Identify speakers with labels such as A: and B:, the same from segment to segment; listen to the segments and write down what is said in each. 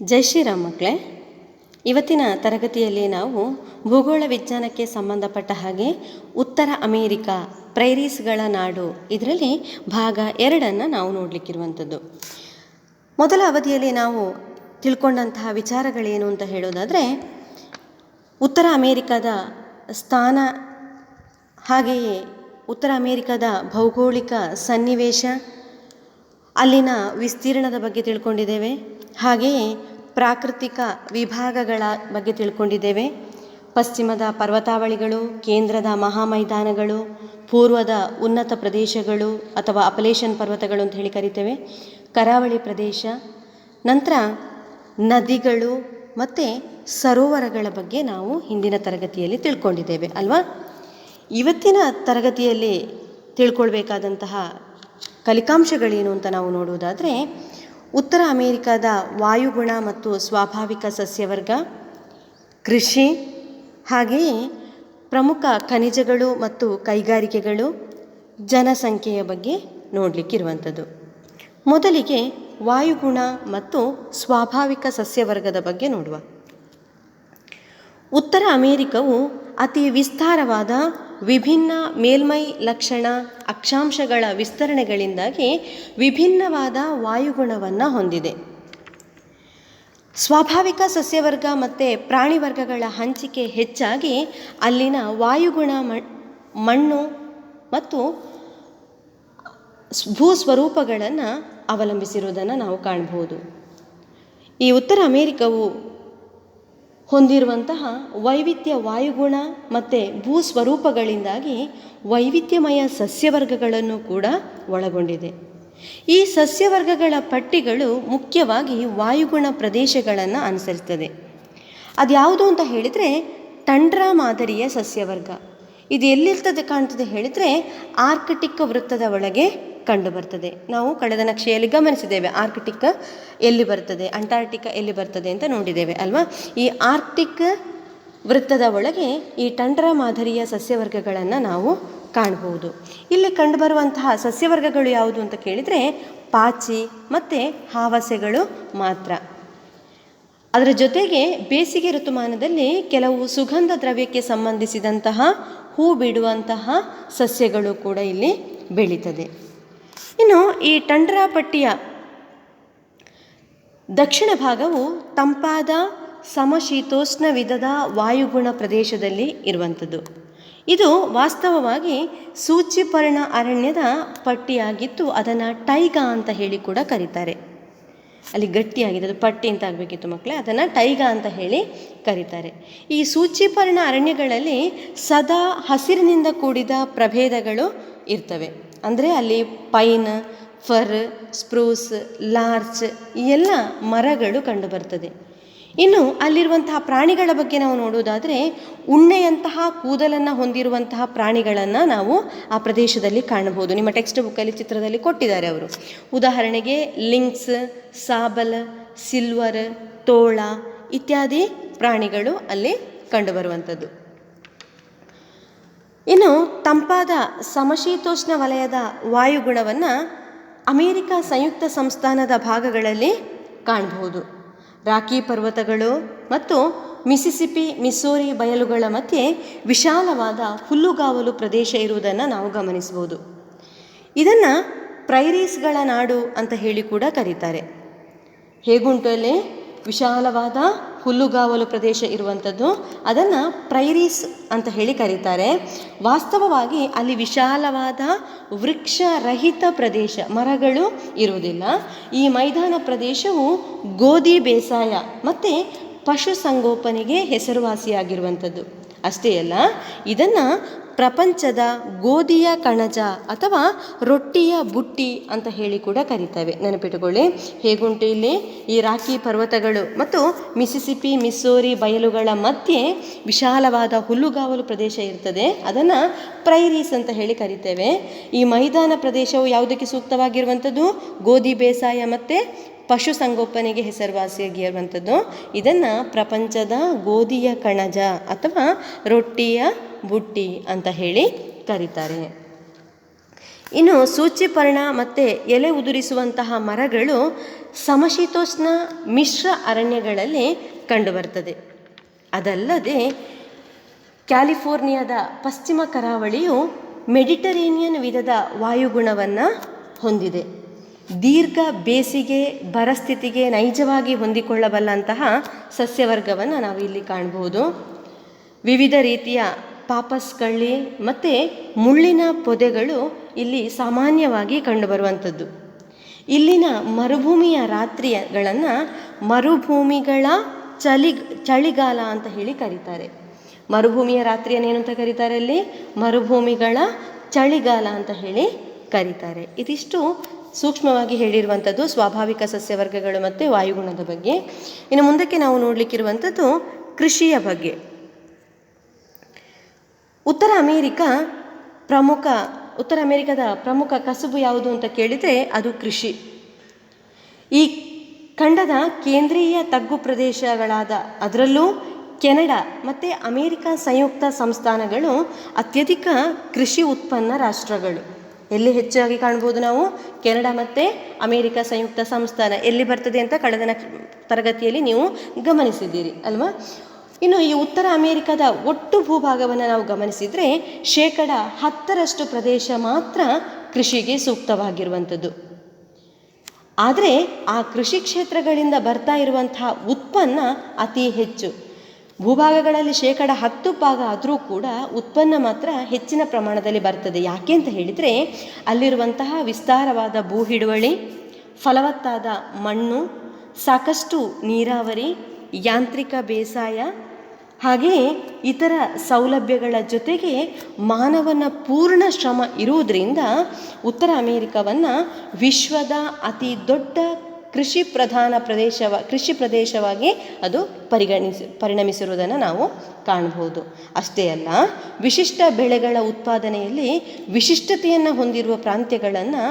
A: ಜೈ ಶ್ರೀರಾಮ್ ಮಕ್ಕಳೇ, ಇವತ್ತಿನ ತರಗತಿಯಲ್ಲಿ ನಾವು ಭೂಗೋಳ ವಿಜ್ಞಾನಕ್ಕೆ ಸಂಬಂಧಪಟ್ಟ ಹಾಗೆ ಉತ್ತರ ಅಮೇರಿಕಾ ಪ್ರೈರೀಸ್ಗಳ ನಾಡು ಇದರಲ್ಲಿ ಭಾಗ ಎರಡನ್ನು ನಾವು ನೋಡಲಿಕ್ಕಿರುವಂಥದ್ದು. ಮೊದಲ ಅವಧಿಯಲ್ಲಿ ನಾವು ತಿಳ್ಕೊಂಡಂತಹ ವಿಚಾರಗಳೇನು ಅಂತ ಹೇಳೋದಾದರೆ, ಉತ್ತರ ಅಮೇರಿಕಾದ ಸ್ಥಾನ ಹಾಗೆಯೇ ಉತ್ತರ ಅಮೇರಿಕಾದ ಭೌಗೋಳಿಕ ಸನ್ನಿವೇಶ ಅಲ್ಲಿನ ವಿಸ್ತೀರ್ಣದ ಬಗ್ಗೆ ತಿಳ್ಕೊಂಡಿದ್ದೇವೆ. ಹಾಗೆಯೇ ಪ್ರಾಕೃತಿಕ ವಿಭಾಗಗಳ ಬಗ್ಗೆ ತಿಳ್ಕೊಂಡಿದ್ದೇವೆ. ಪಶ್ಚಿಮದ ಪರ್ವತಾವಳಿಗಳು, ಕೇಂದ್ರದ ಮಹಾಮೈದಾನಗಳು, ಪೂರ್ವದ ಉನ್ನತ ಪ್ರದೇಶಗಳು ಅಥವಾ ಅಪಲೇಶನ್ ಪರ್ವತಗಳು ಅಂತ ಹೇಳಿ ಕರಿತೇವೆ. ಕರಾವಳಿ ಪ್ರದೇಶ, ನಂತರ ನದಿಗಳು ಮತ್ತು ಸರೋವರಗಳ ಬಗ್ಗೆ ನಾವು ಹಿಂದಿನ ತರಗತಿಯಲ್ಲಿ ತಿಳ್ಕೊಂಡಿದ್ದೇವೆ, ಅಲ್ವಾ? ಇವತ್ತಿನ ತರಗತಿಯಲ್ಲಿ ತಿಳ್ಕೊಳ್ಬೇಕಾದಂತಹ ಕಲಿಕಾಂಶಗಳೇನು ಅಂತ ನಾವು ನೋಡುವುದಾದರೆ ಉತ್ತರ ಅಮೇರಿಕಾದ ವಾಯುಗುಣ ಮತ್ತು ಸ್ವಾಭಾವಿಕ ಸಸ್ಯವರ್ಗ, ಕೃಷಿ ಹಾಗೆಯೇ ಪ್ರಮುಖ ಖನಿಜಗಳು ಮತ್ತು ಕೈಗಾರಿಕೆಗಳು ಜನಸಂಖ್ಯೆಯ ಬಗ್ಗೆ ನೋಡಲಿಕ್ಕಿರುವಂಥದ್ದು. ಮೊದಲಿಗೆ ವಾಯುಗುಣ ಮತ್ತು ಸ್ವಾಭಾವಿಕ ಸಸ್ಯವರ್ಗದ ಬಗ್ಗೆ ನೋಡುವ. ಉತ್ತರ ಅಮೇರಿಕವು ಅತಿ ವಿಸ್ತಾರವಾದ ವಿಭಿನ್ನ ಮೇಲ್ಮೈ ಲಕ್ಷಣ, ಅಕ್ಷಾಂಶಗಳ ವಿಸ್ತರಣೆಗಳಿಂದಾಗಿ ವಿಭಿನ್ನವಾದ ವಾಯುಗುಣವನ್ನು ಹೊಂದಿದೆ. ಸ್ವಾಭಾವಿಕ ಸಸ್ಯವರ್ಗ ಮತ್ತು ಪ್ರಾಣಿ ವರ್ಗಗಳ ಹಂಚಿಕೆ ಹೆಚ್ಚಾಗಿ ಅಲ್ಲಿನ ವಾಯುಗುಣ ಮಣ್ಣು ಮತ್ತು ಭೂಸ್ವರೂಪಗಳನ್ನು ಅವಲಂಬಿಸಿರುವುದನ್ನು ನಾವು ಕಾಣಬಹುದು. ಈ ಉತ್ತರ ಅಮೇರಿಕವು ಹೊಂದಿರುವಂತಹ ವೈವಿಧ್ಯ ವಾಯುಗುಣ ಮತ್ತು ಭೂಸ್ವರೂಪಗಳಿಂದಾಗಿ ವೈವಿಧ್ಯಮಯ ಸಸ್ಯವರ್ಗಗಳನ್ನು ಕೂಡ ಒಳಗೊಂಡಿದೆ. ಈ ಸಸ್ಯವರ್ಗಗಳ ಪಟ್ಟಿಗಳು ಮುಖ್ಯವಾಗಿ ವಾಯುಗುಣ ಪ್ರದೇಶಗಳನ್ನು ಅನುಸರಿಸ್ತದೆ. ಅದ್ಯಾವುದು ಅಂತ ಹೇಳಿದರೆ ಟಂಡ್ರಾ ಮಾದರಿಯ ಸಸ್ಯವರ್ಗ. ಇದು ಎಲ್ಲಿರ್ತದೆ ಕಾಣ್ತದೆ ಹೇಳಿದರೆ ಆರ್ಕಟಿಕ್ ವೃತ್ತದ ಒಳಗೆ ಕಂಡು ಬರ್ತದೆ. ನಾವು ಕಳೆದ ನಕ್ಷೆಯಲ್ಲಿ ಗಮನಿಸಿದ್ದೇವೆ. ಆರ್ಕ್ಟಿಕ್ ಎಲ್ಲಿ ಬರ್ತದೆ? ಅಂಟಾರ್ಟಿಕ ಎಲ್ಲಿ ಬರ್ತದೆ ಅಂತ ನೋಡಿದ್ದೇವೆ, ಅಲ್ವಾ? ಈ ಆರ್ಕ್ಟಿಕ್ ವೃತ್ತದ ಒಳಗೆ ಈ ಟಂಡ್ರ ಮಾದರಿಯ ಸಸ್ಯವರ್ಗಗಳನ್ನು ನಾವು ಕಾಣಬಹುದು ಇಲ್ಲಿ ಕಂಡುಬರುವಂತಹ ಸಸ್ಯವರ್ಗಗಳು ಯಾವುದು ಅಂತ ಕೇಳಿದರೆ ಪಾಚಿ ಮತ್ತು ಹಾವಸೆಗಳು ಮಾತ್ರ. ಅದರ ಜೊತೆಗೆ ಬೇಸಿಗೆ ಋತುಮಾನದಲ್ಲಿ ಕೆಲವು ಸುಗಂಧ ದ್ರವ್ಯಕ್ಕೆ ಸಂಬಂಧಿಸಿದಂತಹ ಹೂ ಬಿಡುವಂತಹ ಸಸ್ಯಗಳು ಕೂಡ ಇಲ್ಲಿ ಬೆಳೀತದೆ. ಇನ್ನು ಈ ಟಂಡ್ರಾ ಪಟ್ಟಿಯ ದಕ್ಷಿಣ ಭಾಗವು ತಂಪಾದ ಸಮಶೀತೋಷ್ಣ ವಿಧದ ವಾಯುಗುಣ ಪ್ರದೇಶದಲ್ಲಿ ಇರುವಂಥದ್ದು. ಇದು ವಾಸ್ತವವಾಗಿ ಸೂಚಿಪರ್ಣ ಅರಣ್ಯದ ಪಟ್ಟಿಯಾಗಿತ್ತು ಅದನ್ನು ಟೈಗಾ ಅಂತ ಹೇಳಿ ಕೂಡ ಕರೀತಾರೆ. ಅಲ್ಲಿ ಗಟ್ಟಿಯಾಗಿದೆ, ಅದು ಪಟ್ಟಿ ಅಂತ ಆಗಬೇಕಿತ್ತು ಮಕ್ಕಳೇ ಅದನ್ನು ಟೈಗಾ ಅಂತ ಹೇಳಿ ಕರೀತಾರೆ. ಈ ಸೂಚಿಪರ್ಣ ಅರಣ್ಯಗಳಲ್ಲಿ ಸದಾ ಹಸಿರಿನಿಂದ ಕೂಡಿದ ಪ್ರಭೇದಗಳು ಇರ್ತವೆ. ಅಂದರೆ ಅಲ್ಲಿ ಪೈನ್, ಫರ್, ಸ್ಪ್ರೂಸ್ ಲಾರ್ಚ್ ಎಲ್ಲ ಮರಗಳು ಕಂಡುಬರ್ತದೆ ಇನ್ನು ಅಲ್ಲಿರುವಂತಹ ಪ್ರಾಣಿಗಳ ಬಗ್ಗೆ ನಾವು ನೋಡುವುದಾದರೆ ಉಣ್ಣೆಯಂತಹ ಕೂದಲನ್ನು ಹೊಂದಿರುವಂತಹ ಪ್ರಾಣಿಗಳನ್ನು ನಾವು ಆ ಪ್ರದೇಶದಲ್ಲಿ ಕಾಣಬಹುದು. ನಿಮ್ಮ ಟೆಕ್ಸ್ಟ್ ಬುಕ್ಕಲ್ಲಿ ಚಿತ್ರದಲ್ಲಿ ಕೊಟ್ಟಿದ್ದಾರೆ ಅವರು. ಉದಾಹರಣೆಗೆ ಲಿಂಕ್ಸ್, ಸಾಬಲ್, ಸಿಲ್ವರ್, ತೋಳ ಇತ್ಯಾದಿ ಪ್ರಾಣಿಗಳು ಅಲ್ಲಿ ಕಂಡುಬರುವಂಥದ್ದು ಇನ್ನು ತಂಪಾದ ಸಮಶೀತೋಷ್ಣ ವಲಯದ ವಾಯುಗುಣವನ್ನು ಅಮೇರಿಕ ಸಂಯುಕ್ತ ಸಂಸ್ಥಾನದ ಭಾಗಗಳಲ್ಲಿ ಕಾಣಬಹುದು. ರಾಕಿ ಪರ್ವತಗಳು ಮತ್ತು ಮಿಸಿಸಿಪಿ ಮಿಸೋರಿ ಬಯಲುಗಳ ಮಧ್ಯೆ ವಿಶಾಲವಾದ ಹುಲ್ಲುಗಾವಲು ಪ್ರದೇಶ ಇರುವುದನ್ನು ನಾವು ಗಮನಿಸಬಹುದು. ಇದನ್ನು ಪ್ರೈರೀಸ್ಗಳ ನಾಡು ಅಂತ ಹೇಳಿ ಕೂಡ ಕರೀತಾರೆ. ಹೇಗುಂಟು ಅಲ್ಲಿ? ವಿಶಾಲವಾದ ಹುಲ್ಲುಗಾವಲು ಪ್ರದೇಶ ಇರುವಂಥದ್ದು. ಅದನ್ನು ಪ್ರೈರೀಸ್ ಅಂತ ಹೇಳಿ ಕರೀತಾರೆ. ವಾಸ್ತವವಾಗಿ ಅಲ್ಲಿ ವಿಶಾಲವಾದ ವೃಕ್ಷರಹಿತ ಪ್ರದೇಶ, ಮರಗಳು ಇರುವುದಿಲ್ಲ. ಈ ಮೈದಾನ ಪ್ರದೇಶವು ಗೋಧಿ ಬೇಸಾಯ ಮತ್ತು ಪಶುಸಂಗೋಪನೆಗೆ ಹೆಸರುವಾಸಿಯಾಗಿರುವಂಥದ್ದು. ಅಷ್ಟೇ ಅಲ್ಲ, ಇದನ್ನು ಪ್ರಪಂಚದ ಗೋಧಿಯ ಕಣಜ ಅಥವಾ ರೊಟ್ಟಿಯ ಬುಟ್ಟಿ ಅಂತ ಹೇಳಿ ಕೂಡ ಕರೀತೇವೆ. ನೆನಪಿಟ್ಟುಕೊಳ್ಳಿ ಹೇಗುಂಟು ಇಲ್ಲಿ? ಈ ರಾಕಿ ಪರ್ವತಗಳು ಮತ್ತು ಮಿಸಿಸಿಪಿ ಮಿಸ್ಸೋರಿ ಬಯಲುಗಳ ಮಧ್ಯೆ ವಿಶಾಲವಾದ ಹುಲ್ಲುಗಾವಲು ಪ್ರದೇಶ ಇರ್ತದೆ. ಅದನ್ನು ಪ್ರೈರೀಸ್ ಅಂತ ಹೇಳಿ ಕರಿತೇವೆ. ಈ ಮೈದಾನ ಪ್ರದೇಶವು ಯಾವುದಕ್ಕೆ ಸೂಕ್ತವಾಗಿರುವಂಥದ್ದು? ಗೋಧಿ ಬೇಸಾಯ ಮತ್ತು ಪಶುಸಂಗೋಪನೆಗೆ ಹೆಸರುವಾಸಿಯಾಗಿರುವಂಥದ್ದು. ಇದನ್ನು ಪ್ರಪಂಚದ ಗೋಧಿಯ ಕಣಜ ಅಥವಾ ರೊಟ್ಟಿಯ ಬುಟ್ಟಿ ಅಂತ ಹೇಳಿ ಕರೀತಾರೆ. ಇನ್ನು ಸೂಚ್ಯಪರ್ಣ ಮತ್ತು ಎಲೆ ಉದುರಿಸುವಂತಹ ಮರಗಳು ಸಮಶೀತೋಷ್ಣ ಮಿಶ್ರ ಅರಣ್ಯಗಳಲ್ಲಿ ಕಂಡುಬರ್ತದೆ. ಅದಲ್ಲದೆ ಕ್ಯಾಲಿಫೋರ್ನಿಯಾದ ಪಶ್ಚಿಮ ಕರಾವಳಿಯು ಮೆಡಿಟರೇನಿಯನ್ ವಿಧದ ವಾಯುಗುಣವನ್ನು ಹೊಂದಿದೆ. ದೀರ್ಘ ಬೇಸಿಗೆ, ಬರಸ್ಥಿತಿಗೆ ನೈಜವಾಗಿ ಹೊಂದಿಕೊಳ್ಳಬಲ್ಲಂತಹ ಸಸ್ಯವರ್ಗವನ್ನು ನಾವು ಇಲ್ಲಿ ಕಾಣಬಹುದು ವಿವಿಧ ರೀತಿಯ ಪಾಪಸ್ ಕಳ್ಳಿ ಮತ್ತು ಮುಳ್ಳಿನ ಪೊದೆಗಳು ಇಲ್ಲಿ ಸಾಮಾನ್ಯವಾಗಿ ಕಂಡುಬರುವಂಥದ್ದು. ಇಲ್ಲಿನ ಮರುಭೂಮಿಯ ರಾತ್ರಿಗಳನ್ನು ಮರುಭೂಮಿಗಳ ಚಳಿ ಚಳಿಗಾಲ ಅಂತ ಹೇಳಿ ಕರೀತಾರೆ. ಮರುಭೂಮಿಯ ರಾತ್ರಿಯನ್ನು ಏನು ಅಂತ ಕರೀತಾರೆ ಅಲ್ಲಿ? ಮರುಭೂಮಿಗಳ ಚಳಿಗಾಲ ಅಂತ ಹೇಳಿ ಕರೀತಾರೆ. ಇದಿಷ್ಟು ಸೂಕ್ಷ್ಮವಾಗಿ ಹೇಳಿರುವಂಥದ್ದು ಸ್ವಾಭಾವಿಕ ಸಸ್ಯವರ್ಗಗಳು ಮತ್ತು ವಾಯುಗುಣದ ಬಗ್ಗೆ. ಇನ್ನು ಮುಂದಕ್ಕೆ ನಾವು ನೋಡಲಿಕ್ಕಿರುವಂಥದ್ದು ಕೃಷಿಯ ಬಗ್ಗೆ. ಉತ್ತರ ಅಮೇರಿಕ ಪ್ರಮುಖ, ಉತ್ತರ ಅಮೇರಿಕದ ಪ್ರಮುಖ ಕಸುಬು ಯಾವುದು ಅಂತ ಕೇಳಿದರೆ ಅದು ಕೃಷಿ. ಈ ಖಂಡದ ಕೇಂದ್ರೀಯ ತಗ್ಗು ಪ್ರದೇಶಗಳಾದ ಅದರಲ್ಲೂ ಕೆನಡಾ ಮತ್ತು ಅಮೇರಿಕ ಸಂಯುಕ್ತ ಸಂಸ್ಥಾನಗಳು ಅತ್ಯಧಿಕ ಕೃಷಿ ಉತ್ಪನ್ನ ರಾಷ್ಟ್ರಗಳು. ಎಲ್ಲಿ ಹೆಚ್ಚಾಗಿ ಕಾಣ್ಬೋದು ನಾವು? ಕೆನಡಾ ಮತ್ತು ಅಮೇರಿಕ ಸಂಯುಕ್ತ ಸಂಸ್ಥಾನ ಎಲ್ಲಿ ಬರ್ತದೆ ಅಂತ ಕಳೆದ ತರಗತಿಯಲ್ಲಿ ನೀವು ಗಮನಿಸಿದ್ದೀರಿ, ಅಲ್ವಾ? ಇನ್ನು ಈ ಉತ್ತರ ಅಮೇರಿಕದ ಒಟ್ಟು ಭೂಭಾಗವನ್ನು ನಾವು ಗಮನಿಸಿದರೆ ಶೇಕಡ ಹತ್ತರಷ್ಟು ಪ್ರದೇಶ ಮಾತ್ರ ಕೃಷಿಗೆ ಸೂಕ್ತವಾಗಿರುವಂಥದ್ದು. ಆದರೆ ಆ ಕೃಷಿ ಕ್ಷೇತ್ರಗಳಿಂದ ಬರ್ತಾ ಇರುವಂತಹ ಉತ್ಪನ್ನ ಅತಿ ಹೆಚ್ಚು. ಭೂಭಾಗಗಳಲ್ಲಿ ಶೇಕಡ ಹತ್ತು ಭಾಗ ಆದರೂ ಕೂಡ ಉತ್ಪನ್ನ ಮಾತ್ರ ಹೆಚ್ಚಿನ ಪ್ರಮಾಣದಲ್ಲಿ ಬರ್ತದೆ. ಯಾಕೆ ಅಂತ ಹೇಳಿದರೆ ಅಲ್ಲಿರುವಂತಹ ವಿಸ್ತಾರವಾದ ಭೂ ಹಿಡುವಳಿ ಫಲವತ್ತಾದ ಮಣ್ಣು, ಸಾಕಷ್ಟು ನೀರಾವರಿ, ಯಾಂತ್ರಿಕ ಬೇಸಾಯ ಹಾಗೆಯೇ ಇತರ ಸೌಲಭ್ಯಗಳ ಜೊತೆಗೆ ಮಾನವನ ಪೂರ್ಣ ಶ್ರಮ ಇರುವುದರಿಂದ ಉತ್ತರ ಅಮೇರಿಕವನ್ನು ವಿಶ್ವದ ಅತಿ ದೊಡ್ಡ ಕೃಷಿ ಪ್ರಧಾನ ಪ್ರದೇಶವ, ಕೃಷಿ ಪ್ರದೇಶವಾಗಿ ಅದು ಪರಿಗಣಿಸಿ, ಪರಿಣಮಿಸಿರುವುದನ್ನು ನಾವು ಕಾಣಬಹುದು. ಅಷ್ಟೇ ಅಲ್ಲ, ವಿಶಿಷ್ಟ ಬೆಳೆಗಳ ಉತ್ಪಾದನೆಯಲ್ಲಿ ವಿಶಿಷ್ಟತೆಯನ್ನು ಹೊಂದಿರುವ ಪ್ರಾಂತ್ಯಗಳನ್ನು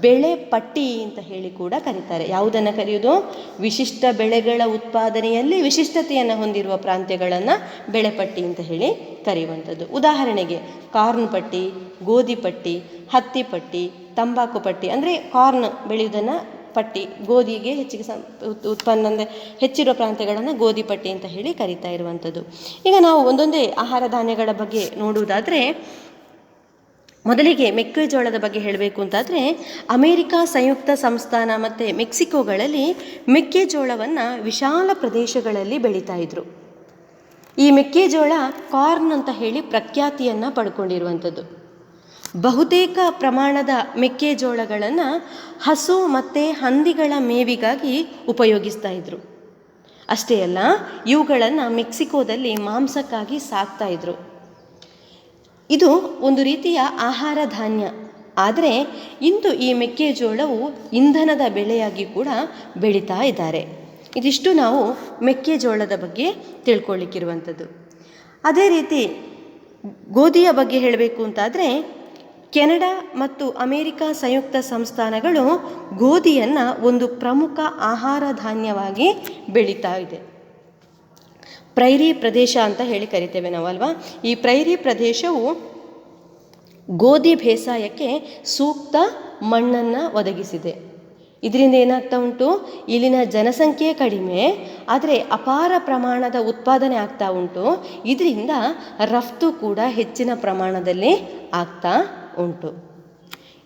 A: ಬೆಳೆ ಪಟ್ಟಿ ಅಂತ ಹೇಳಿ ಕೂಡ ಕರೀತಾರೆ. ಯಾವುದನ್ನು ಕರೆಯುವುದು? ವಿಶಿಷ್ಟ ಬೆಳೆಗಳ ಉತ್ಪಾದನೆಯಲ್ಲಿ ವಿಶಿಷ್ಟತೆಯನ್ನು ಹೊಂದಿರುವ ಪ್ರಾಂತ್ಯಗಳನ್ನು ಬೆಳೆ ಪಟ್ಟಿ ಅಂತ ಹೇಳಿ ಕರೆಯುವಂಥದ್ದು. ಉದಾಹರಣೆಗೆ, ಕಾರ್ನ್ ಪಟ್ಟಿ, ಗೋಧಿ ಪಟ್ಟಿ, ಹತ್ತಿ ಪಟ್ಟಿ, ತಂಬಾಕು ಪಟ್ಟಿ, ಅಂದರೆ ಕಾರ್ನ್ ಬೆಳೆಯುವುದನ್ನು ಪಟ್ಟಿ, ಗೋಧಿಗೆ ಹೆಚ್ಚಿಗೆ ಸಂ ಉತ್- ಉತ್ಪನ್ನ ಅಂದರೆ ಹೆಚ್ಚಿರುವ ಪ್ರಾಂತ್ಯಗಳನ್ನು ಗೋಧಿ ಪಟ್ಟಿ ಅಂತ ಹೇಳಿ ಕರೀತಾ ಇರುವಂಥದ್ದು. ಈಗ ನಾವು ಒಂದೊಂದೇ ಆಹಾರ ಧಾನ್ಯಗಳ ಬಗ್ಗೆ ನೋಡುವುದಾದರೆ, ಮೊದಲಿಗೆ ಮೆಕ್ಕೆಜೋಳದ ಬಗ್ಗೆ ಹೇಳಬೇಕು ಅಂತಾದರೆ, ಅಮೇರಿಕಾ ಸಂಯುಕ್ತ ಸಂಸ್ಥಾನ ಮತ್ತು ಮೆಕ್ಸಿಕೋಗಳಲ್ಲಿ ಮೆಕ್ಕೆಜೋಳವನ್ನು ವಿಶಾಲ ಪ್ರದೇಶಗಳಲ್ಲಿ ಬೆಳೀತಾ ಇದ್ರು. ಈ ಮೆಕ್ಕೆಜೋಳ ಕಾರ್ನ್ ಅಂತ ಹೇಳಿ ಪ್ರಖ್ಯಾತಿಯನ್ನು ಪಡ್ಕೊಂಡಿರುವಂಥದ್ದು. ಬಹುತೇಕ ಪ್ರಮಾಣದ ಮೆಕ್ಕೆಜೋಳಗಳನ್ನು ಹಸು ಮತ್ತು ಹಂದಿಗಳ ಮೇವಿಗಾಗಿ ಉಪಯೋಗಿಸ್ತಾ ಇದ್ರು. ಅಷ್ಟೇ ಅಲ್ಲ, ಇವುಗಳನ್ನು ಮೆಕ್ಸಿಕೋದಲ್ಲಿ ಮಾಂಸಕ್ಕಾಗಿ ಸಾಕ್ತಾ ಇದ್ರು. ಇದು ಒಂದು ರೀತಿಯ ಆಹಾರ ಧಾನ್ಯ. ಆದರೆ ಇಂದು ಈ ಮೆಕ್ಕೆಜೋಳವು ಇಂಧನದ ಬೆಳೆಯಾಗಿ ಕೂಡ ಬೆಳೀತಾ ಇದ್ದಾರೆ. ಇದಿಷ್ಟು ನಾವು ಮೆಕ್ಕೆಜೋಳದ ಬಗ್ಗೆ ತಿಳ್ಕೊಳ್ಳಿಕ್ಕಿರುವಂಥದ್ದು ಅದೇ ರೀತಿ ಗೋಧಿಯ ಬಗ್ಗೆ ಹೇಳಬೇಕು ಅಂತಾದರೆ ಕೆನಡಾ ಮತ್ತು ಅಮೇರಿಕ ಸಂಯುಕ್ತ ಸಂಸ್ಥಾನಗಳು ಗೋಧಿಯನ್ನು ಒಂದು ಪ್ರಮುಖ ಆಹಾರ ಧಾನ್ಯವಾಗಿ ಬೆಳೀತಾ ಇದೆ. ಪ್ರೈರಿ ಪ್ರದೇಶ ಅಂತ ಹೇಳಿ ಕರಿತೇವೆ ನಾವಲ್ವಾ? ಈ ಪ್ರೈರಿ ಪ್ರದೇಶವು ಗೋಧಿ ಬೇಸಾಯಕ್ಕೆ ಸೂಕ್ತ ಮಣ್ಣನ್ನು ಒದಗಿಸಿದೆ. ಇದರಿಂದ ಏನಾಗ್ತಾ ಉಂಟು? ಇಲ್ಲಿನ ಜನಸಂಖ್ಯೆ ಕಡಿಮೆ, ಆದರೆ ಅಪಾರ ಪ್ರಮಾಣದ ಉತ್ಪಾದನೆ ಆಗ್ತಾ ಉಂಟು. ಇದರಿಂದ ರಫ್ತು ಕೂಡ ಹೆಚ್ಚಿನ ಪ್ರಮಾಣದಲ್ಲಿ ಆಗ್ತಾ ಉಂಟು.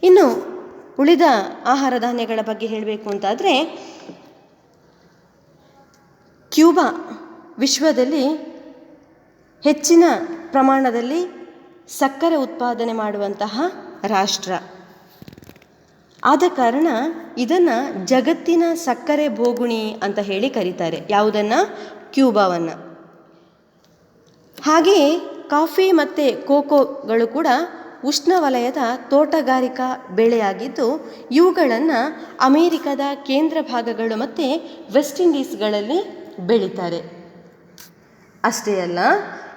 A: ಇನ್ನು ಉಳಿದ ಆಹಾರ ಧಾನ್ಯಗಳ ಬಗ್ಗೆ ಹೇಳಬೇಕು ಅಂತಾದರೆ, ಕ್ಯೂಬಾ ವಿಶ್ವದಲ್ಲಿ ಹೆಚ್ಚಿನ ಪ್ರಮಾಣದಲ್ಲಿ ಸಕ್ಕರೆ ಉತ್ಪಾದನೆ ಮಾಡುವಂತಹ ರಾಷ್ಟ್ರ. ಆದ ಕಾರಣ ಇದನ್ನು ಜಗತ್ತಿನ ಸಕ್ಕರೆ ಬೋಗುಣಿ ಅಂತ ಹೇಳಿ ಕರೀತಾರೆ. ಯಾವುದನ್ನು? ಕ್ಯೂಬಾವನ್ನು. ಹಾಗೆಯೇ ಕಾಫಿ ಮತ್ತು ಕೋಕೋಗಳು ಕೂಡ ಉಷ್ಣವಲಯದ ತೋಟಗಾರಿಕಾ ಬೆಳೆಯಾಗಿದ್ದು, ಇವುಗಳನ್ನು ಅಮೇರಿಕದ ಕೇಂದ್ರ ಭಾಗಗಳು ಮತ್ತು ವೆಸ್ಟ್ ಇಂಡೀಸ್ಗಳಲ್ಲಿ ಬೆಳೀತಾರೆ. ಅಷ್ಟೇ ಅಲ್ಲ,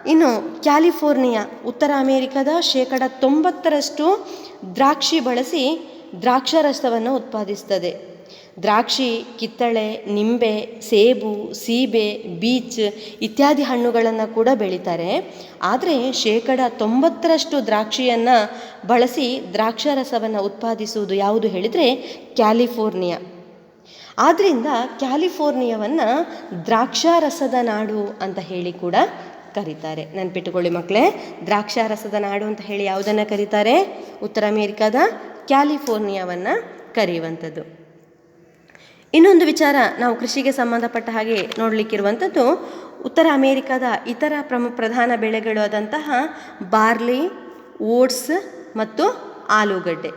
A: ಇನ್ನು ಕ್ಯಾಲಿಫೋರ್ನಿಯಾ, ಉತ್ತರ ಅಮೇರಿಕದ ಶೇಕಡ ತೊಂಬತ್ತರಷ್ಟು ದ್ರಾಕ್ಷಿ ಬಳಸಿ ದ್ರಾಕ್ಷಾರಸವನ್ನು ಉತ್ಪಾದಿಸ್ತದೆ. ದ್ರಾಕ್ಷಿ, ಕಿತ್ತಳೆ, ನಿಂಬೆ, ಸೇಬು, ಸೀಬೆ, ಬೀಚ್ ಇತ್ಯಾದಿ ಹಣ್ಣುಗಳನ್ನು ಕೂಡ ಬೆಳೀತಾರೆ. ಆದರೆ ಶೇಕಡ ತೊಂಬತ್ತರಷ್ಟು ದ್ರಾಕ್ಷಿಯನ್ನು ಬಳಸಿ ದ್ರಾಕ್ಷಾರಸವನ್ನು ಉತ್ಪಾದಿಸುವುದು ಯಾವುದು ಹೇಳಿದರೆ ಕ್ಯಾಲಿಫೋರ್ನಿಯಾ. ಆದ್ದರಿಂದ ಕ್ಯಾಲಿಫೋರ್ನಿಯಾವನ್ನು ದ್ರಾಕ್ಷಾರಸದ ನಾಡು ಅಂತ ಹೇಳಿ ಕೂಡ ಕರೀತಾರೆ. ನೆನ್ಪಿಟ್ಟುಕೊಳ್ಳಿ ಮಕ್ಕಳೇ ದ್ರಾಕ್ಷಾರಸದ ನಾಡು ಅಂತ ಹೇಳಿ ಯಾವುದನ್ನು ಕರೀತಾರೆ? ಉತ್ತರ ಅಮೇರಿಕಾದ ಕ್ಯಾಲಿಫೋರ್ನಿಯಾವನ್ನು ಕರೆಯುವಂಥದ್ದು. ಇನ್ನೊಂದು ವಿಚಾರ ನಾವು ಕೃಷಿಗೆ ಸಂಬಂಧಪಟ್ಟ ಹಾಗೆ ನೋಡಲಿಕ್ಕಿರುವಂಥದ್ದು, ಉತ್ತರ ಅಮೇರಿಕಾದ ಇತರ ಪ್ರಮುಖ ಪ್ರಧಾನ ಬೆಳೆಗಳು ಆದಂತಹ ಬಾರ್ಲಿ, ಓಟ್ಸ್ ಮತ್ತು ಆಲೂಗಡ್ಡೆ.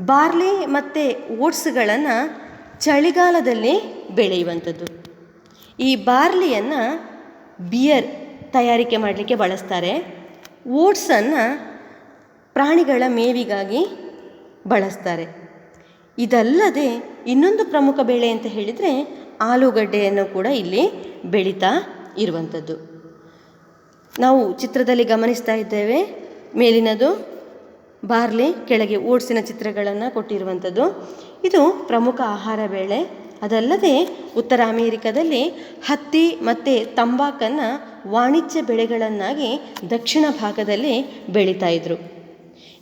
A: ಬಾರ್ಲಿ ಮತ್ತು ಓಟ್ಸ್ಗಳನ್ನು ಚಳಿಗಾಲದಲ್ಲಿ ಬೆಳೆಯುವಂಥದ್ದು. ಈ ಬಾರ್ಲಿಯನ್ನು ಬಿಯರ್ ತಯಾರಿಕೆ ಮಾಡಲಿಕ್ಕೆ ಬಳಸ್ತಾರೆ. ಓಟ್ಸನ್ನು ಪ್ರಾಣಿಗಳ ಮೇವಿಗಾಗಿ ಬಳಸ್ತಾರೆ. ಇದಲ್ಲದೆ ಇನ್ನೊಂದು ಪ್ರಮುಖ ಬೆಳೆ ಅಂತ ಹೇಳಿದರೆ ಆಲೂಗಡ್ಡೆಯನ್ನು ಕೂಡ ಇಲ್ಲಿ ಬೆಳೀತಾ ಇರುವಂಥದ್ದು. ನಾವು ಚಿತ್ರದಲ್ಲಿ ಗಮನಿಸ್ತಾ ಇದ್ದೇವೆ, ಮೇಲಿನದು ಬಾರ್ಲಿ ಕೆಳಗೆ ಓಟ್ಸಿನ ಚಿತ್ರಗಳನ್ನು ಕೊಟ್ಟಿರುವಂಥದ್ದು. ಇದು ಪ್ರಮುಖ ಆಹಾರ ಬೆಳೆ. ಅದಲ್ಲದೆ ಉತ್ತರ ಅಮೇರಿಕಾದಲ್ಲಿ ಹತ್ತಿ ಮತ್ತು ತಂಬಾಕನ್ನು ವಾಣಿಜ್ಯ ಬೆಳೆಗಳನ್ನಾಗಿ ದಕ್ಷಿಣ ಭಾಗದಲ್ಲಿ ಬೆಳೀತಾ ಇದ್ರು.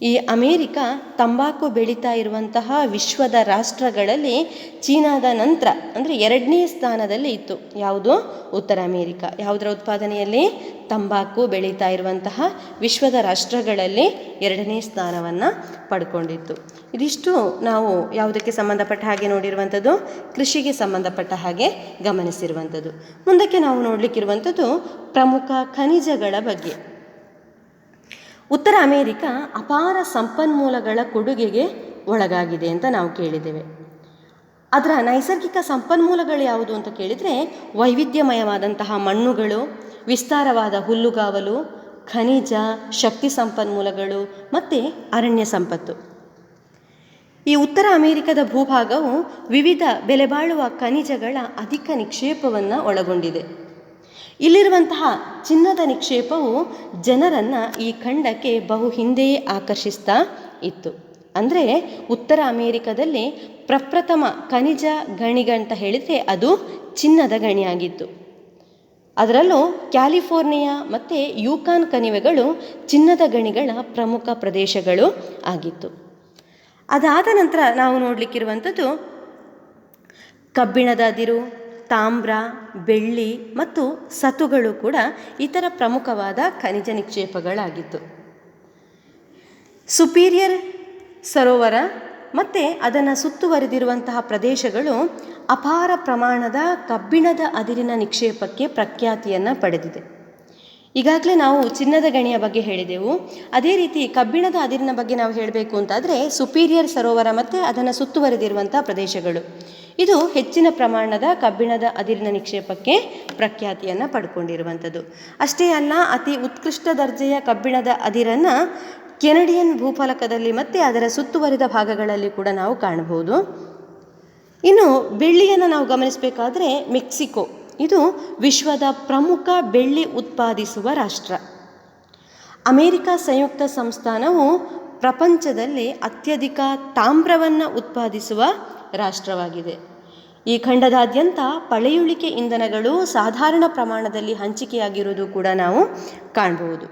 A: ಈ ಅಮೇರಿಕ ತಂಬಾಕು ಬೆಳೀತಾ ಇರುವಂತಹ ವಿಶ್ವದ ರಾಷ್ಟ್ರಗಳಲ್ಲಿ ಚೀನಾದ ನಂತರ ಅಂದರೆ ಎರಡನೇ ಸ್ಥಾನದಲ್ಲಿ ಇತ್ತು. ಯಾವುದು? ಉತ್ತರ ಅಮೇರಿಕ. ಯಾವುದರ ಉತ್ಪಾದನೆಯಲ್ಲಿ? ತಂಬಾಕು ಬೆಳೀತಾ ಇರುವಂತಹ ವಿಶ್ವದ ರಾಷ್ಟ್ರಗಳಲ್ಲಿ ಎರಡನೇ ಸ್ಥಾನವನ್ನು ಪಡ್ಕೊಂಡಿತ್ತು. ಇದಿಷ್ಟು ನಾವು ಯಾವುದಕ್ಕೆ ಸಂಬಂಧಪಟ್ಟ ಹಾಗೆ ನೋಡಿರುವಂಥದ್ದು? ಕೃಷಿಗೆ ಸಂಬಂಧಪಟ್ಟ ಹಾಗೆ ಗಮನಿಸಿರುವಂಥದ್ದು. ಮುಂದಕ್ಕೆ ನಾವು ನೋಡಲಿಕ್ಕಿರುವಂಥದ್ದು ಪ್ರಮುಖ ಖನಿಜಗಳ ಬಗ್ಗೆ. ಉತ್ತರ ಅಮೇರಿಕ ಅಪಾರ ಸಂಪನ್ಮೂಲಗಳ ಕೊಡುಗೆಗೆ ಒಳಗಾಗಿದೆ ಅಂತ ನಾವು ಕೇಳಿದ್ದೇವೆ. ಅದರ ನೈಸರ್ಗಿಕ ಸಂಪನ್ಮೂಲಗಳು ಯಾವುದು ಅಂತ ಕೇಳಿದರೆ ವೈವಿಧ್ಯಮಯವಾದಂತಹ ಮಣ್ಣುಗಳು, ವಿಸ್ತಾರವಾದ ಹುಲ್ಲುಗಾವಲು, ಖನಿಜ, ಶಕ್ತಿ ಸಂಪನ್ಮೂಲಗಳು ಮತ್ತು ಅರಣ್ಯ ಸಂಪತ್ತು. ಈ ಉತ್ತರ ಅಮೆರಿಕದ ಭೂಭಾಗವು ವಿವಿಧ ಬೆಲೆಬಾಳುವ ಖನಿಜಗಳ ಅಧಿಕ ನಿಕ್ಷೇಪವನ್ನು ಒಳಗೊಂಡಿದೆ. ಇಲ್ಲಿರುವಂತಹ ಚಿನ್ನದ ನಿಕ್ಷೇಪವು ಜನರನ್ನು ಈ ಖಂಡಕ್ಕೆ ಬಹು ಹಿಂದೆಯೇ ಆಕರ್ಷಿಸ್ತಾ ಇತ್ತು. ಅಂದರೆ ಉತ್ತರ ಅಮೇರಿಕದಲ್ಲಿ ಪ್ರಪ್ರಥಮ ಖನಿಜ ಗಣಿಗಂತ ಹೇಳಿದರೆ ಅದು ಚಿನ್ನದ ಗಣಿಯಾಗಿತ್ತು. ಅದರಲ್ಲೂ ಕ್ಯಾಲಿಫೋರ್ನಿಯಾ ಮತ್ತು ಯೂಕಾನ್ ಕಣಿವೆಗಳು ಚಿನ್ನದ ಗಣಿಗಳ ಪ್ರಮುಖ ಪ್ರದೇಶಗಳು ಆಗಿತ್ತು. ಅದಾದ ನಂತರ ನಾವು ನೋಡಲಿಕ್ಕಿರುವಂಥದ್ದು ಕಬ್ಬಿಣದ ಅದಿರು ತಾಮ್ರ, ಬೆಳ್ಳಿ ಮತ್ತು ಸತುಗಳು ಕೂಡ ಇತರ ಪ್ರಮುಖವಾದ ಖನಿಜ ನಿಕ್ಷೇಪಗಳಾಗಿತ್ತು. ಸುಪೀರಿಯರ್ ಸರೋವರ ಮತ್ತು ಅದನ್ನು ಸುತ್ತುವರೆದಿರುವಂತಹ ಪ್ರದೇಶಗಳು ಅಪಾರ ಪ್ರಮಾಣದ ಕಬ್ಬಿಣದ ಅದಿರಿನ ನಿಕ್ಷೇಪಕ್ಕೆ ಪ್ರಖ್ಯಾತಿಯನ್ನು ಪಡೆದಿದೆ. ಈಗಾಗಲೇ ನಾವು ಚಿನ್ನದ ಗಣಿಯ ಬಗ್ಗೆ ಹೇಳಿದೆವು. ಅದೇ ರೀತಿ ಕಬ್ಬಿಣದ ಅದಿರಿನ ಬಗ್ಗೆ ನಾವು ಹೇಳಬೇಕು ಅಂತಾದರೆ ಸುಪೀರಿಯರ್ ಸರೋವರ ಮತ್ತು ಅದನ್ನು ಸುತ್ತುವರೆದಿರುವಂಥ ಪ್ರದೇಶಗಳು. ಇದು ಹೆಚ್ಚಿನ ಪ್ರಮಾಣದ ಕಬ್ಬಿಣದ ಅದಿರಿನ ನಿಕ್ಷೇಪಕ್ಕೆ ಪ್ರಖ್ಯಾತಿಯನ್ನು ಪಡ್ಕೊಂಡಿರುವಂಥದ್ದು ಅಷ್ಟೇ ಅಲ್ಲ, ಅತಿ ಉತ್ಕೃಷ್ಟ ದರ್ಜೆಯ ಕಬ್ಬಿಣದ ಅದಿರನ್ನು ಕೆನಡಿಯನ್ ಭೂಫಲಕದಲ್ಲಿ ಮತ್ತು ಅದರ ಸುತ್ತುವರಿದ ಭಾಗಗಳಲ್ಲಿ ಕೂಡ ನಾವು ಕಾಣಬಹುದು. ಇನ್ನು ಬೆಳ್ಳಿಯನ್ನು ನಾವು ಗಮನಿಸಬೇಕಾದ್ರೆ ಮೆಕ್ಸಿಕೋ. ಇದು ವಿಶ್ವದ ಪ್ರಮುಖ ಬೆಳ್ಳಿ ಉತ್ಪಾದಿಸುವ ರಾಷ್ಟ್ರ. ಅಮೇರಿಕ ಸಂಯುಕ್ತ ಸಂಸ್ಥಾನವು ಪ್ರಪಂಚದಲ್ಲಿ ಅತ್ಯಧಿಕ ತಾಮ್ರವನ್ನು ಉತ್ಪಾದಿಸುವ ರಾಷ್ಟ್ರವಾಗಿದೆ. ಈ ಖಂಡದಾದ್ಯಂತ ಪಳೆಯುಳಿಕೆ ಇಂಧನಗಳು ಸಾಧಾರಣ ಪ್ರಮಾಣದಲ್ಲಿ ಹಂಚಿಕೆಯಾಗಿರುವುದು ಕೂಡ ನಾವು ಕಾಣಬಹುದು.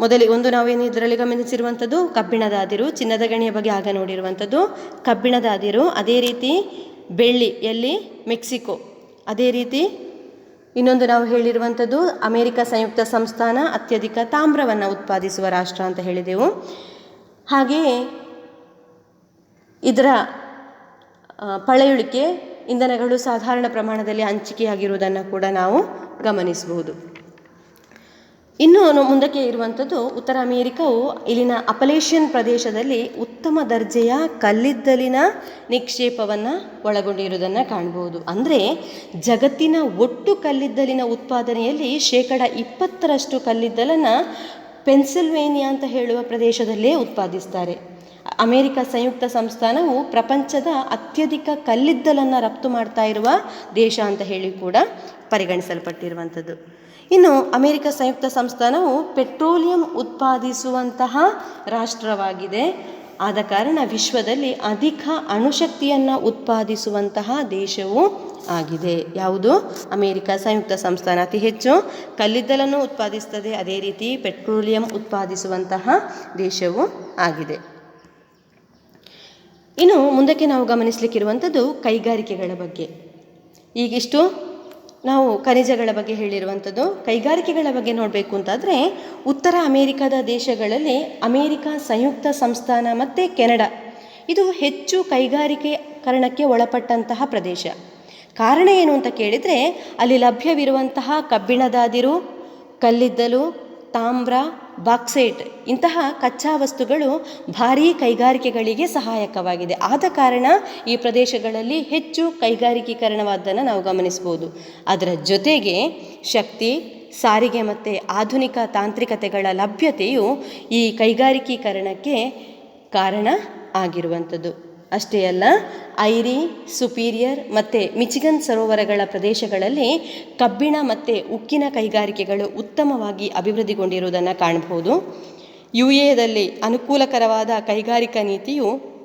A: ಮೊದಲಿಗೆ ಒಂದು ನಾವೇನು ಇದರಲ್ಲಿ ಗಮನಿಸಿರುವಂಥದ್ದು? ಕಬ್ಬಿಣದಾದಿರು ಚಿನ್ನದ ಗಣಿಯ ಬಗ್ಗೆ ಆಗ ನೋಡಿರುವಂಥದ್ದು. ಕಬ್ಬಿಣದಾದಿರು ಅದೇ ರೀತಿ ಬೆಳ್ಳಿ ಎಲ್ಲಿ ಮೆಕ್ಸಿಕೋ ಅದೇ ರೀತಿ ಇನ್ನೊಂದು ನಾವು ಹೇಳಿರುವಂಥದ್ದು ಅಮೇರಿಕ ಸಂಯುಕ್ತ ಸಂಸ್ಥಾನ ಅತ್ಯಧಿಕ ತಾಮ್ರವನ್ನು ಉತ್ಪಾದಿಸುವ ರಾಷ್ಟ್ರ ಅಂತ ಹೇಳಿದೆವು. ಹಾಗೆಯೇ ಇದರ ಪಳೆಯುಳಿಕೆ ಇಂಧನಗಳು ಸಾಧಾರಣ ಪ್ರಮಾಣದಲ್ಲಿ ಹಂಚಿಕೆಯಾಗಿರುವುದನ್ನು ಕೂಡ ನಾವು ಗಮನಿಸಬಹುದು. ಇನ್ನು ಮುಂದಕ್ಕೆ ಇರುವಂಥದ್ದು ಉತ್ತರ ಅಮೇರಿಕಾವು ಇಲ್ಲಿನ ಅಪಲೇಷಿಯನ್ ಪ್ರದೇಶದಲ್ಲಿ ಉತ್ತಮ ದರ್ಜೆಯ ಕಲ್ಲಿದ್ದಲಿನ ನಿಕ್ಷೇಪವನ್ನು ಒಳಗೊಂಡಿರುವುದನ್ನು ಕಾಣಬಹುದು ಅಂದರೆ ಜಗತ್ತಿನ ಒಟ್ಟು ಕಲ್ಲಿದ್ದಲಿನ ಉತ್ಪಾದನೆಯಲ್ಲಿ ಶೇಕಡ ಇಪ್ಪತ್ತರಷ್ಟು ಕಲ್ಲಿದ್ದಲನ್ನು ಪೆನ್ಸಿಲ್ವೇನಿಯಾ ಅಂತ ಹೇಳುವ ಪ್ರದೇಶದಲ್ಲೇ ಉತ್ಪಾದಿಸ್ತಾರೆ. ಅಮೇರಿಕ ಸಂಯುಕ್ತ ಸಂಸ್ಥಾನವು ಪ್ರಪಂಚದ ಅತ್ಯಧಿಕ ಕಲ್ಲಿದ್ದಲನ್ನು ರಫ್ತು ಮಾಡ್ತಾ ಇರುವ ದೇಶ ಅಂತ ಹೇಳಿ ಕೂಡ ಪರಿಗಣಿಸಲ್ಪಟ್ಟಿರುವಂಥದ್ದು. ಇನ್ನು ಅಮೆರಿಕ ಸಂಯುಕ್ತ ಸಂಸ್ಥಾನವು ಪೆಟ್ರೋಲಿಯಂ ಉತ್ಪಾದಿಸುವಂತಹ ರಾಷ್ಟ್ರವಾಗಿದೆ. ಆದ ಕಾರಣ ವಿಶ್ವದಲ್ಲಿ ಅಧಿಕ ಅಣುಶಕ್ತಿಯನ್ನು ಉತ್ಪಾದಿಸುವಂತಹ ದೇಶವು ಆಗಿದೆ. ಯಾವುದು? ಅಮೇರಿಕ ಸಂಯುಕ್ತ ಸಂಸ್ಥಾನ. ಅತಿ ಹೆಚ್ಚು ಕಲ್ಲಿದ್ದಲನ್ನು ಉತ್ಪಾದಿಸ್ತದೆ. ಅದೇ ರೀತಿ ಪೆಟ್ರೋಲಿಯಂ ಉತ್ಪಾದಿಸುವಂತಹ ದೇಶವೂ ಆಗಿದೆ. ಇನ್ನು ಮುಂದಕ್ಕೆ ನಾವು ಗಮನಿಸಲಿಕ್ಕಿರುವಂಥದ್ದು ಕೈಗಾರಿಕೆಗಳ ಬಗ್ಗೆ. ಈಗಿಷ್ಟು ನಾವು ಖನಿಜಗಳ ಬಗ್ಗೆ ಹೇಳಿರುವಂಥದ್ದು, ಕೈಗಾರಿಕೆಗಳ ಬಗ್ಗೆ ನೋಡಬೇಕು ಅಂತಾದರೆ, ಉತ್ತರ ಅಮೇರಿಕಾದ ದೇಶಗಳಲ್ಲಿ ಅಮೇರಿಕ ಸಂಯುಕ್ತ ಸಂಸ್ಥಾನ ಮತ್ತು ಕೆನಡಾ. ಇದು ಹೆಚ್ಚು ಕೈಗಾರಿಕೆಕರಣಕ್ಕೆ ಒಳಪಟ್ಟಂತಹ ಪ್ರದೇಶ. ಕಾರಣ ಏನು ಅಂತ ಕೇಳಿದರೆ, ಅಲ್ಲಿ ಲಭ್ಯವಿರುವಂತಹ ಕಬ್ಬಿಣದಾದಿರು ಕಲ್ಲಿದ್ದಲು ತಾಮ್ರ, ಬಾಕ್ಸೈಟ್ ಇಂತಹ ಕಚ್ಚಾ ವಸ್ತುಗಳು ಭಾರೀ ಕೈಗಾರಿಕೆಗಳಿಗೆ ಸಹಾಯಕವಾಗಿದೆ. ಆದ ಕಾರಣ ಈ ಪ್ರದೇಶಗಳಲ್ಲಿ ಹೆಚ್ಚು ಕೈಗಾರಿಕೀಕರಣವಾದ್ದನ್ನು ನಾವು ಗಮನಿಸ್ಬೋದು ಅದರ ಜೊತೆಗೆ ಶಕ್ತಿ, ಸಾರಿಗೆ ಮತ್ತು ಆಧುನಿಕ ತಾಂತ್ರಿಕತೆಗಳ ಲಭ್ಯತೆಯು ಈ ಕೈಗಾರಿಕೀಕರಣಕ್ಕೆ ಕಾರಣ ಆಗಿರುವಂಥದ್ದು. ಅಷ್ಟೇ ಅಲ್ಲ, ಐರಿ, ಸುಪೀರಿಯರ್ ಮತ್ತು ಮಿಚಿಗನ್ ಸರೋವರಗಳ ಪ್ರದೇಶಗಳಲ್ಲಿ ಕಬ್ಬಿಣ ಮತ್ತು ಉಕ್ಕಿನ ಕೈಗಾರಿಕೆಗಳು ಉತ್ತಮವಾಗಿ ಅಭಿವೃದ್ಧಿಗೊಂಡಿರುವುದನ್ನು ಕಾಣಬಹುದು. ಯು ಎದಲ್ಲಿ ಅನುಕೂಲಕರವಾದ ಕೈಗಾರಿಕಾ ನೀತಿಯು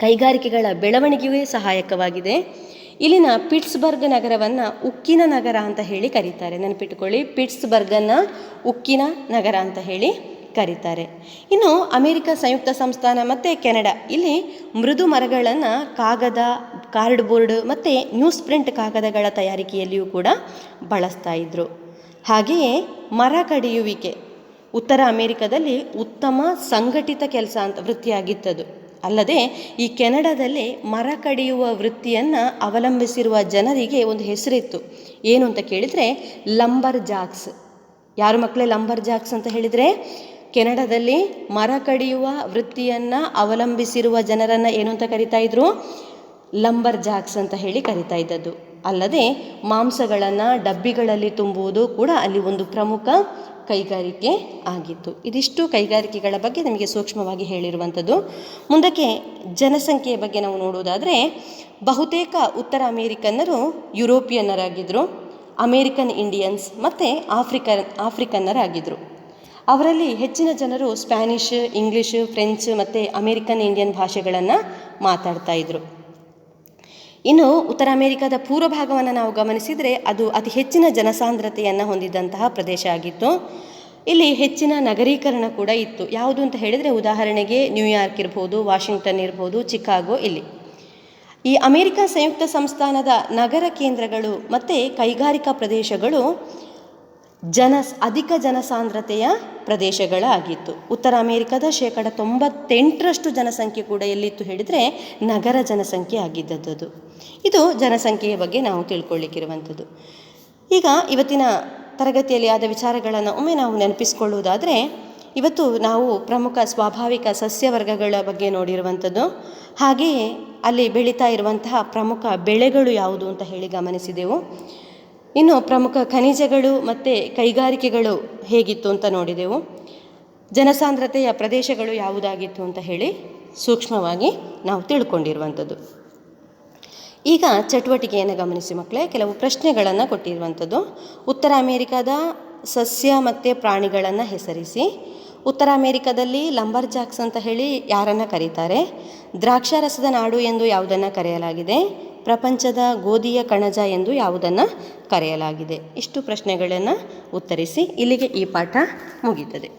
A: ಕೈಗಾರಿಕೆಗಳ ಬೆಳವಣಿಗೆಗೆ ಸಹಾಯಕವಾಗಿದೆ. ಇಲ್ಲಿನ ಪಿಟ್ಸ್ಬರ್ಗ್ ನಗರವನ್ನು ಉಕ್ಕಿನ ನಗರ ಅಂತ ಹೇಳಿ ಕರೀತಾರೆ. ನೆನಪಿಟ್ಟುಕೊಳ್ಳಿ ಪಿಟ್ಸ್ಬರ್ಗನ್ನು ಉಕ್ಕಿನ ನಗರ ಅಂತ ಹೇಳಿ. ಕರೀತಾರೆ. ಇನ್ನು ಅಮೆರಿಕ ಸಂಯುಕ್ತ ಸಂಸ್ಥಾನ ಮತ್ತು ಕೆನಡಾ. ಇಲ್ಲಿ ಮೃದು ಮರಗಳನ್ನು ಕಾಗದ ಕಾರ್ಡ್ ಬೋರ್ಡ್ ಮತ್ತು ನ್ಯೂಸ್ ಪ್ರಿಂಟ್ ಕಾಗದಗಳ ತಯಾರಿಕೆಯಲ್ಲಿಯೂ ಕೂಡ ಬಳಸ್ತಾ ಇದ್ದರು ಹಾಗೆಯೇ ಮರ ಕಡಿಯುವಿಕೆ ಉತ್ತರ ಅಮೇರಿಕದಲ್ಲಿ ಉತ್ತಮ ಸಂಘಟಿತ ಕೆಲಸ ಅಂತ ವೃತ್ತಿಯಾಗಿತ್ತದು. ಅಲ್ಲದೆ ಈ ಕೆನಡಾದಲ್ಲಿ ಮರ ಕಡಿಯುವ ವೃತ್ತಿಯನ್ನು ಅವಲಂಬಿಸಿರುವ ಜನರಿಗೆ ಒಂದು ಹೆಸರಿತ್ತು. ಏನು ಅಂತ ಕೇಳಿದರೆ ಲಂಬರ್ ಜಾಕ್ಸ್ ಯಾರು ಮಕ್ಕಳೇ ಲಂಬರ್ ಜಾಕ್ಸ್ ಅಂತ ಹೇಳಿದರೆ ಕೆನಡಾದಲ್ಲಿ ಮರ ಕಡಿಯುವ ವೃತ್ತಿಯನ್ನು ಅವಲಂಬಿಸಿರುವ ಜನರನ್ನು ಏನು ಅಂತ ಕರಿತಾ ಇದ್ರು? ಲಂಬರ್ ಜಾಕ್ಸ್ ಅಂತ ಹೇಳಿ ಕರಿತಾ ಇದ್ದದ್ದು. ಅಲ್ಲದೆ ಮಾಂಸಗಳನ್ನು ಡಬ್ಬಿಗಳಲ್ಲಿ ತುಂಬುವುದು ಕೂಡ ಅಲ್ಲಿ ಒಂದು ಪ್ರಮುಖ ಕೈಗಾರಿಕೆ ಆಗಿತ್ತು. ಇದಿಷ್ಟು ಕೈಗಾರಿಕೆಗಳ ಬಗ್ಗೆ ನಮಗೆ ಸೂಕ್ಷ್ಮವಾಗಿ ಹೇಳಿರುವಂಥದ್ದು. ಮುಂದಕ್ಕೆ ಜನಸಂಖ್ಯೆಯ ಬಗ್ಗೆ ನಾವು ನೋಡುವುದಾದರೆ, ಬಹುತೇಕ ಉತ್ತರ ಅಮೇರಿಕನ್ನರು ಯುರೋಪಿಯನ್ನರಾಗಿದ್ದರು ಅಮೇರಿಕನ್ ಇಂಡಿಯನ್ಸ್ ಮತ್ತು ಆಫ್ರಿಕನ್ ಆಫ್ರಿಕನ್ನರಾಗಿದ್ದರು ಅವರಲ್ಲಿ ಹೆಚ್ಚಿನ ಜನರು ಸ್ಪ್ಯಾನಿಷ್, ಇಂಗ್ಲೀಷ್, ಫ್ರೆಂಚ್ ಮತ್ತು ಅಮೇರಿಕನ್ ಇಂಡಿಯನ್ ಭಾಷೆಗಳನ್ನು ಮಾತಾಡ್ತಾ ಇದ್ದರು ಇನ್ನು ಉತ್ತರ ಅಮೆರಿಕದ ಪೂರ್ವ ಭಾಗವನ್ನು ನಾವು ಗಮನಿಸಿದರೆ ಅದು ಅತಿ ಹೆಚ್ಚಿನ ಜನಸಾಂದ್ರತೆಯನ್ನು ಹೊಂದಿದ್ದಂತಹ ಪ್ರದೇಶ ಆಗಿತ್ತು. ಇಲ್ಲಿ ಹೆಚ್ಚಿನ ನಗರೀಕರಣ ಕೂಡ ಇತ್ತು. ಯಾವುದು ಅಂತ ಹೇಳಿದರೆ ಉದಾಹರಣೆಗೆ ನ್ಯೂಯಾರ್ಕ್ ಇರ್ಬೋದು, ವಾಷಿಂಗ್ಟನ್ ಇರ್ಬೋದು, ಚಿಕಾಗೋ ಇಲ್ಲಿ. ಈ ಅಮೇರಿಕ ಸಂಯುಕ್ತ ಸಂಸ್ಥಾನದ ನಗರ ಕೇಂದ್ರಗಳು ಮತ್ತು ಕೈಗಾರಿಕಾ ಪ್ರದೇಶಗಳು ಜನ, ಅಧಿಕ ಜನಸಾಂದ್ರತೆಯ ಪ್ರದೇಶಗಳಾಗಿತ್ತು. ಉತ್ತರ ಅಮೇರಿಕಾದ ಶೇಕಡ ತೊಂಬತ್ತೆಂಟರಷ್ಟು ಜನಸಂಖ್ಯೆ ಕೂಡ ಎಲ್ಲಿತ್ತು ಹೇಳಿದರೆ ನಗರ ಜನಸಂಖ್ಯೆ ಆಗಿದ್ದದ್ದು. ಇದು ಜನಸಂಖ್ಯೆಯ ಬಗ್ಗೆ ನಾವು ತಿಳ್ಕೊಳ್ಳಿಕ್ಕಿರುವಂಥದ್ದು ಈಗ ಇವತ್ತಿನ ತರಗತಿಯಲ್ಲಿ ಆದ ವಿಚಾರಗಳನ್ನು ಒಮ್ಮೆ ನಾವು ನೆನಪಿಸ್ಕೊಳ್ಳುವುದಾದರೆ ಇವತ್ತು ನಾವು ಪ್ರಮುಖ ಸ್ವಾಭಾವಿಕ ಸಸ್ಯವರ್ಗಗಳ ಬಗ್ಗೆ ನೋಡಿರುವಂಥದ್ದು. ಹಾಗೆಯೇ ಅಲ್ಲಿ ಬೆಳೀತಾ ಇರುವಂತಹ ಪ್ರಮುಖ ಬೆಳೆಗಳು ಯಾವುದು ಅಂತ ಹೇಳಿ ಗಮನಿಸಿದೆವು. ಇನ್ನು ಪ್ರಮುಖ ಖನಿಜಗಳು ಮತ್ತು ಕೈಗಾರಿಕೆಗಳು ಹೇಗಿತ್ತು ಅಂತ ನೋಡಿದೆವು. ಜನಸಾಂದ್ರತೆಯ ಪ್ರದೇಶಗಳು ಯಾವುದಾಗಿತ್ತು ಅಂತ ಹೇಳಿ ಸೂಕ್ಷ್ಮವಾಗಿ ನಾವು ತಿಳ್ಕೊಂಡಿರುವಂಥದ್ದು. ಈಗ ಚಟುವಟಿಕೆಯನ್ನು ಗಮನಿಸಿ ಮಕ್ಕಳೇ, ಕೆಲವು ಪ್ರಶ್ನೆಗಳನ್ನು ಕೊಟ್ಟಿರುವಂಥದ್ದು. ಉತ್ತರ ಅಮೇರಿಕಾದ ಸಸ್ಯ ಮತ್ತು ಪ್ರಾಣಿಗಳನ್ನು ಹೆಸರಿಸಿ. ಉತ್ತರ ಅಮೇರಿಕಾದಲ್ಲಿ ಲಂಬರ್ ಜಾಕ್ಸ್ ಅಂತ ಹೇಳಿ ಯಾರನ್ನು ಕರೀತಾರೆ? ದ್ರಾಕ್ಷಾರಸದ ನಾಡು ಎಂದು ಯಾವುದನ್ನು ಕರೆಯಲಾಗಿದೆ? ಪ್ರಪಂಚದ ಗೋಧಿಯ ಕಣಜ ಎಂದು ಯಾವುದನ್ನು ಕರೆಯಲಾಗಿದೆ? ಇಷ್ಟು ಪ್ರಶ್ನೆಗಳನ್ನು ಉತ್ತರಿಸಿ ಇಲ್ಲಿಗೆ ಈ ಪಾಠ ಮುಗೀತದೆ.